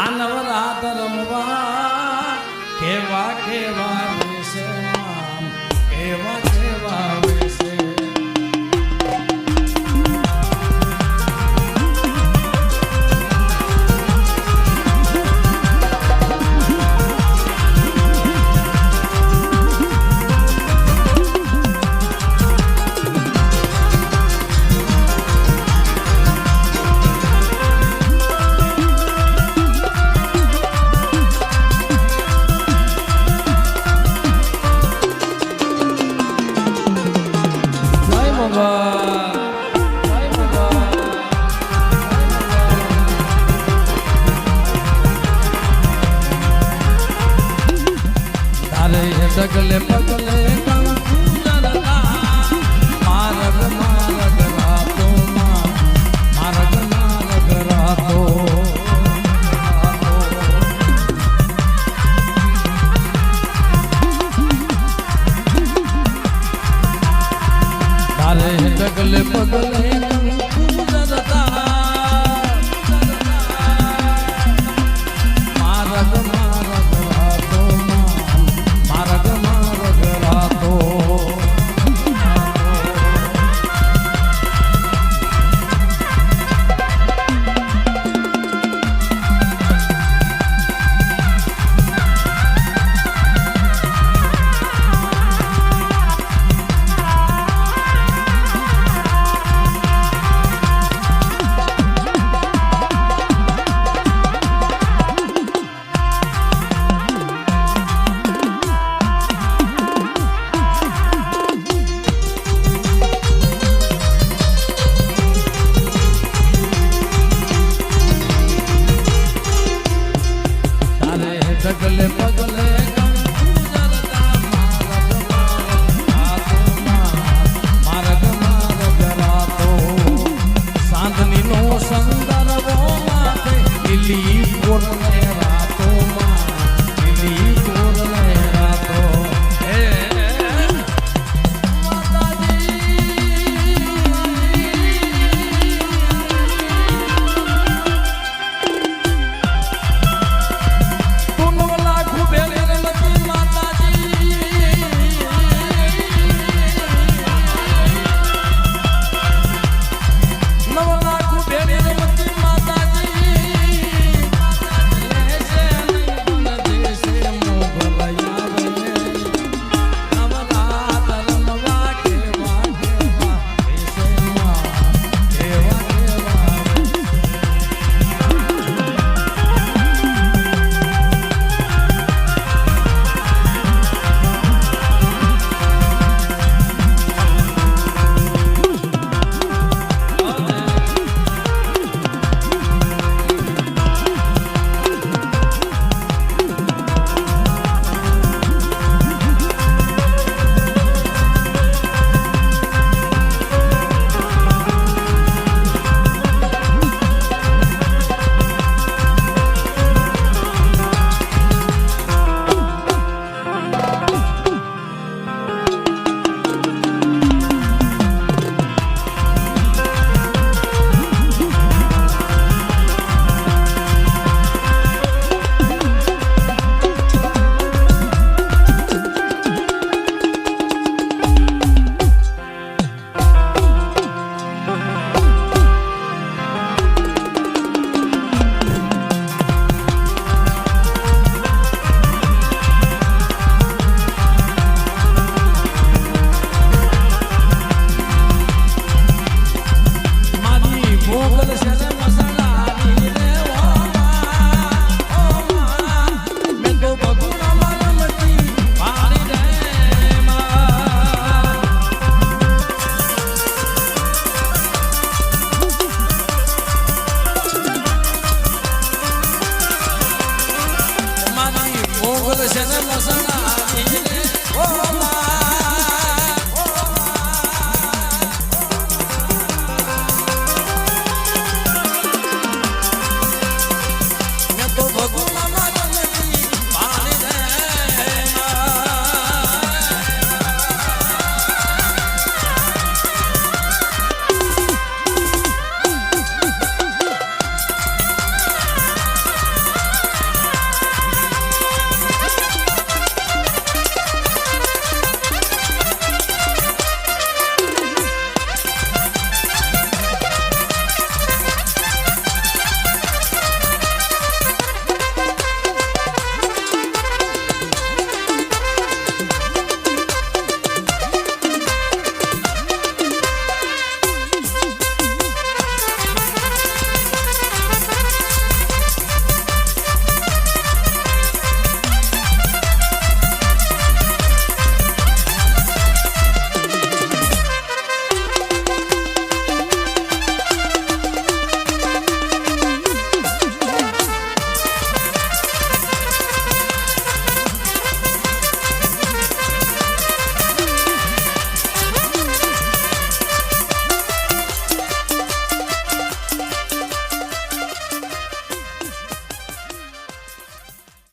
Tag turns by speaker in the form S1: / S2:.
S1: આ નવરાત રમવા કેવા કેવા વેશે કેવા કેવા પગલે પગલે ડગલે પગલે માર્ગ માર્ગ રાતો સાંજની નો સંદર્ભો માટે દિલ્હી પૂર્ણ